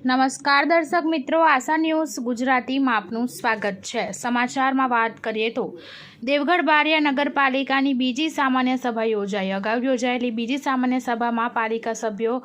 નમસ્કાર દર્શક મિત્રો, આશા ન્યૂઝ ગુજરાતીમાં આપનું સ્વાગત છે. સમાચારમાં વાત કરીએ તો, દેવગઢ બારિયા નગરપાલિકાની બીજી સામાન્ય સભા યોજાઈ. અગાઉ યોજાયેલી બીજી સામાન્ય સભામાં પાલિકા સભ્યો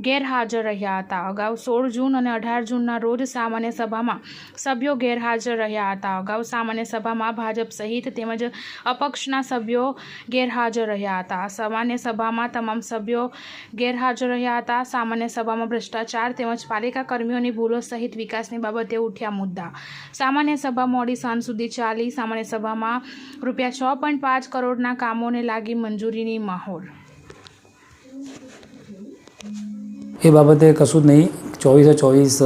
ગેરહાજર રહ્યા હતા. અગાઉ સોળ જૂન અને અઢાર જૂનના રોજ સામાન્ય સભામાં સભ્યો ગેરહાજર રહ્યા હતા. અગાઉ સામાન્ય સભામાં ભાજપ સહિત તેમજ અપક્ષના સભ્યો ગેરહાજર રહ્યા હતા. સામાન્ય સભામાં તમામ સભ્યો ગેરહાજર રહ્યા હતા. સામાન્ય સભામાં ભ્રષ્ટાચાર તેમજ પાલિકા કર્મીઓની ભૂલો સહિત વિકાસની બાબતે ઉઠ્યા મુદ્દા. સામાન્ય સભા મોડી સાંજ સુધી ચાલી. સામાન્ય સભામાં રૂપિયા છ પોઈન્ટ પાંચ કરોડના કામોને લાગી મંજૂરીની માહોલ. એ બાબતે કશું જ નહીં. ચોવીસે ચોવીસ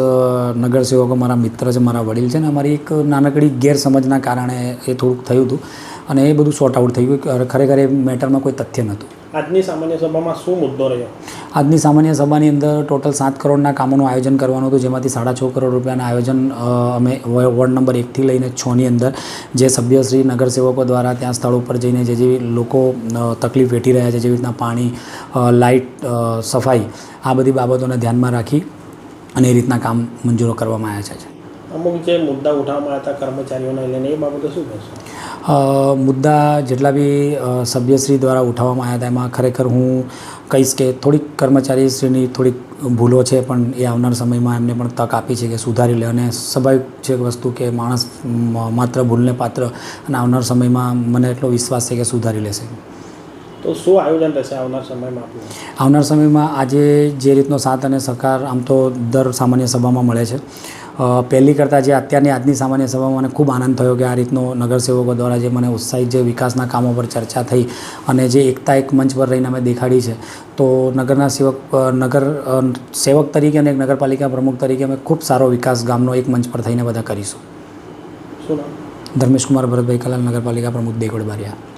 નગરસેવકો મારા મિત્ર છે, મારા વડીલ છે ને અમારી એક નાનકડી ગેરસમજના કારણે એ થોડુંક થયું હતું. અને એ બધું સોર્ટ આઉટ થઈ ગયું ખરેખર એ મેટરમાં કોઈ તથ્ય નહોતું. આજની સામાન્ય સભામાં શું મુદ્દો રહ્યો? આજની સામાન્ય સભાની અંદર ટોટલ સાત કરોડના કામોનું આયોજન કરવાનું હતું, જેમાંથી સાડા છ કરોડ રૂપિયાના આયોજન અમે વોર્ડ નંબર એકથી લઈને છની અંદર જે સભ્યશ્રી, નગરસેવકો દ્વારા ત્યાં સ્થળ ઉપર જઈને જે જે લોકો તકલીફ વેઠી રહ્યા છે, જેવી રીતના પાણી લાઇટ સફાઈ, આ બધી બાબતોને ધ્યાનમાં રાખી અને એ રીતના કામ મંજૂરો કરવામાં આવ્યા છે. અમુક જે મુદ્દા ઉઠાવવામાં હતા કર્મચારીઓને લઈને, એ બાબતે શું કહેશો? મુદ્દા જેટલા બી સભ્યશ્રી દ્વારા ઉઠાવવામાં આવ્યા હતા એમાં ખરેખર હું કહીશ કે થોડીક કર્મચારીશ્રીની થોડીક ભૂલો છે પણ એ આવનાર સમયમાં એમને પણ તક આપી છે કે સુધારી લે અને સ્વાભાવિક છે વસ્તુ કે માણસ માત્ર ભૂલને પાત્ર અને આવનાર સમયમાં મને એટલો વિશ્વાસ છે કે સુધારી લેશે. તો શું આયોજન રહેશે આવનાર સમયમાં આવનાર સમયમાં આજે જે રીતનો સાથ અને સહકાર આમ તો દર સામાન્ય સભામાં મળે છે. પહેલી કરતાં જે અત્યારની આજની સામાન્ય સભામાં મને ખૂબ આનંદ થયો કે આ રીતનો નગરસેવકો દ્વારા જે મને ઉત્સાહિત જે વિકાસના કામો પર ચર્ચા થઈ અને જે એકતા એક મંચ પર રહીને અમે દેખાડી છે તો નગરના સેવક નગર સેવક તરીકે અને એક નગરપાલિકા પ્રમુખ તરીકે અમે ખૂબ સારો વિકાસ ગામનો એક મંચ પર થઈને બધા કરીશું. ધર્મેશ કુમાર ભરતભાઈ કલાલ નગરપાલિકા પ્રમુખ દેગોડ બારિયા